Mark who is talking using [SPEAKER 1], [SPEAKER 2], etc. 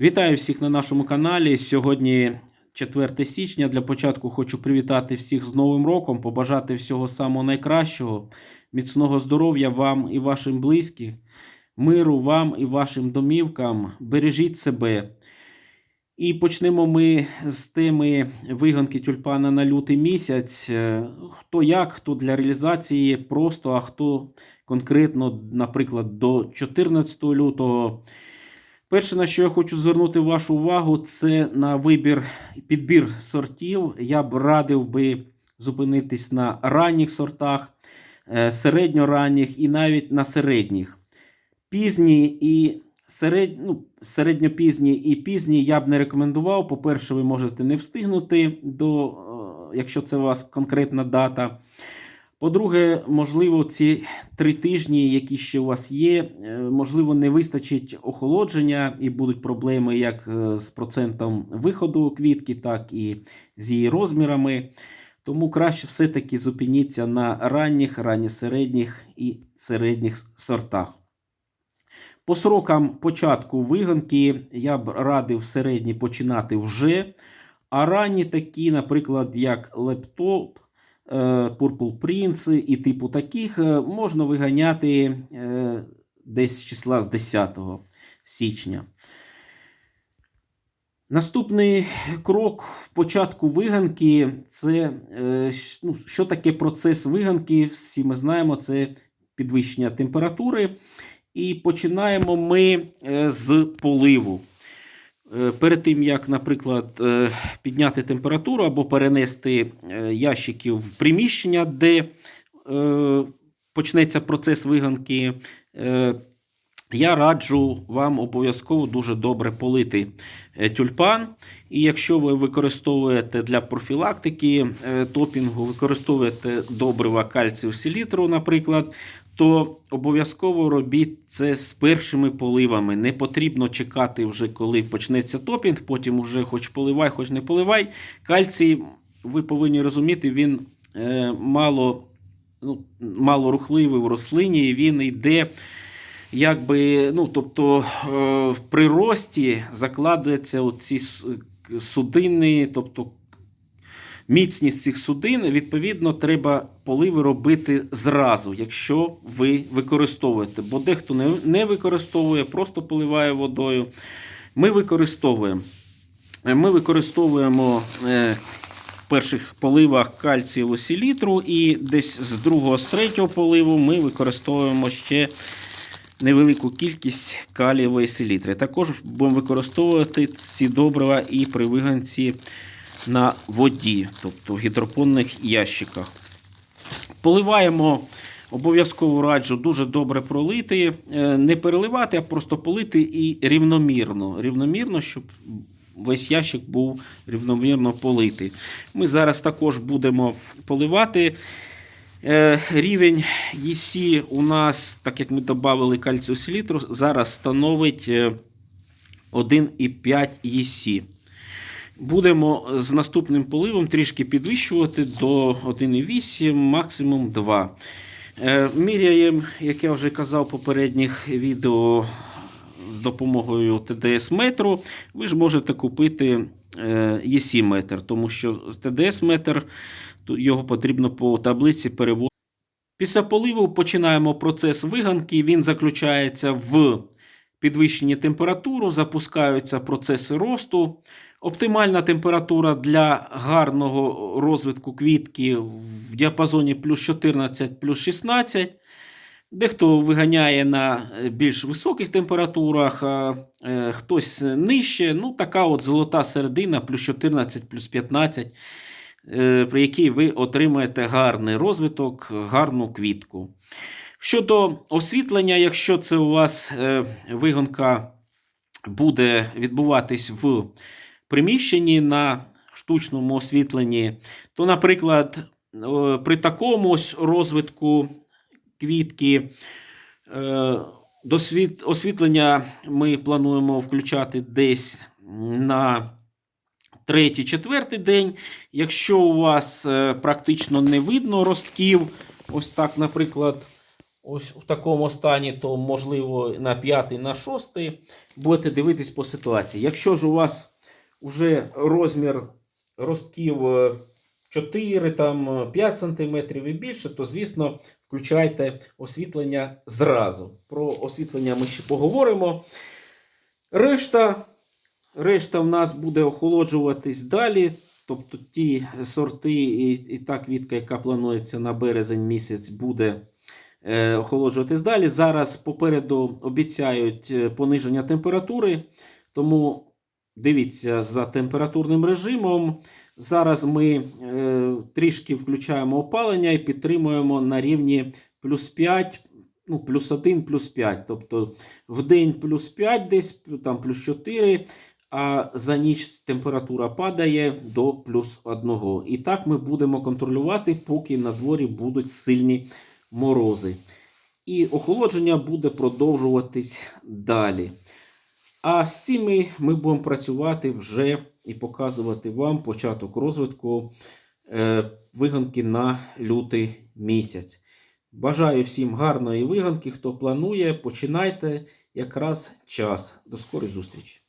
[SPEAKER 1] Вітаю всіх на нашому каналі. Сьогодні 4 січня. Для початку хочу привітати всіх з Новим роком, побажати всього самого найкращого, міцного здоров'я вам і вашим близьким, миру вам і вашим домівкам. Бережіть себе. І почнемо ми з теми виганки тюльпана на лютий місяць. Е, Хто як, хто для реалізації просто, а хто конкретно, наприклад, до 14 лютого. Перше, на що я хочу звернути вашу увагу, це на вибір підбір сортів. Я б радив би зупинитись на ранніх сортах, е, середньоранніх і навіть на середніх. Пізні і серед... ну, середньопізні і пізні я б не рекомендував. По-перше, ви можете не встигнути, до, е, якщо це у вас конкретна дата. По-друге, можливо, ці три тижні, які ще у вас є, е, можливо, не вистачить охолодження і будуть проблеми як е, з процентом виходу квітки, так і з її розмірами. Тому краще все-таки зупиніться на ранніх, ранньосередніх і середніх сортах. По срокам початку виганки я б радив середні починати вже, а ранні такі, наприклад, як лептоп, Purple Prince і типу таких, е, можна виганяти е, десь з числа з 10 січня. Наступний крок в початку виганки це е, ну, що таке процес виганки. Всі ми знаємо, це підвищення температури. І починаємо ми е, з поливу. Е, Перед тим, як, наприклад, е, підняти температуру або перенести ящиків ящики в приміщення, де е, почнеться процес виганки, е, я раджу вам обов'язково дуже добре полити е, тюльпан. І якщо ви використовуєте для профілактики е, топінгу, використовуєте добрива кальцію селітру, наприклад, то обов'язково робіть це з першими поливами. Не потрібно чекати вже, коли почнеться топінг, потім вже хоч поливай, хоч не поливай. Кальцій, ви повинні розуміти, він е, мало, ну, мало рухливий в рослині, і він йде. Якби, ну, тобто е, в прирості закладуються оці судини, тобто міцність цих судин, відповідно, треба поливи робити зразу, якщо ви використовуєте. Бо дехто не, використовує, просто поливає водою. Ми використовуємо. Е, Ми використовуємо е, в перших поливах кальцієву селітру, і десь з другого, з третього поливу ми використовуємо ще невелику кількість калієвої селітри. Також будемо використовувати ці добрива і при виганці на воді, тобто в гідропонних ящиках. Поливаємо обов'язково раджу дуже добре пролити, Е, не переливати, а просто полити і рівномірно. Рівномірно, щоб весь ящик був рівномірно политий. Ми зараз також будемо поливати. Е, Рівень ЄСі у нас, так як ми додали кальцію селітру, зараз становить е, 1,5 ЄСі. Будемо з наступним поливом трішки підвищувати до 1,8, максимум 2. Е, Міряємо, як я вже казав в попередніх відео, з допомогою ТДС метру. Ви ж можете купити ЄСі метр, тому що ТДС метр його потрібно по таблиці переводити. Після поливу починаємо процес виганки. Він заключається в підвищенні температури, запускаються процеси росту. Оптимальна температура для гарного розвитку квітки в діапазоні плюс 14 плюс 16. Дехто виганяє на більш високих температурах, е, хтось нижче. Ну, така от золота середина, плюс 14, плюс 15, е, при якій ви отримаєте гарний розвиток, гарну квітку. Щодо освітлення, якщо це у вас е, вигонка буде відбуватись в приміщенні на штучному освітленні, то, наприклад, е, при такому ось розвитку квітки е, освітлення ми плануємо включати десь на третій, четвертий день. Якщо у вас е, практично не видно ростків, ось так, наприклад, ось в такому стані, то можливо на п'ятий, на шостий будете дивитись по ситуації. Якщо ж у вас вже розмір ростків е, 4, там, 5 см і більше, то, звісно, включайте освітлення зразу. Про освітлення ми ще поговоримо. Решта, решта в нас буде охолоджуватись далі. Тобто ті сорти і, і та квітка, яка планується на березень місяць, буде е, охолоджуватись далі. Зараз попереду обіцяють е, пониження температури, тому дивіться за температурним режимом. Зараз ми е, трішки включаємо опалення і підтримуємо на рівні плюс 5, ну, плюс 1, плюс 5. Тобто в день плюс 5 десь, там плюс 4, а за ніч температура падає до плюс 1. І так ми будемо контролювати, поки на дворі будуть сильні морози. І охолодження буде продовжуватись далі. А з цими ми будемо працювати вже і показувати вам початок розвитку е, виганки на лютий місяць. Бажаю всім гарної виганки. Хто планує, починайте якраз час. До скорої зустрічі!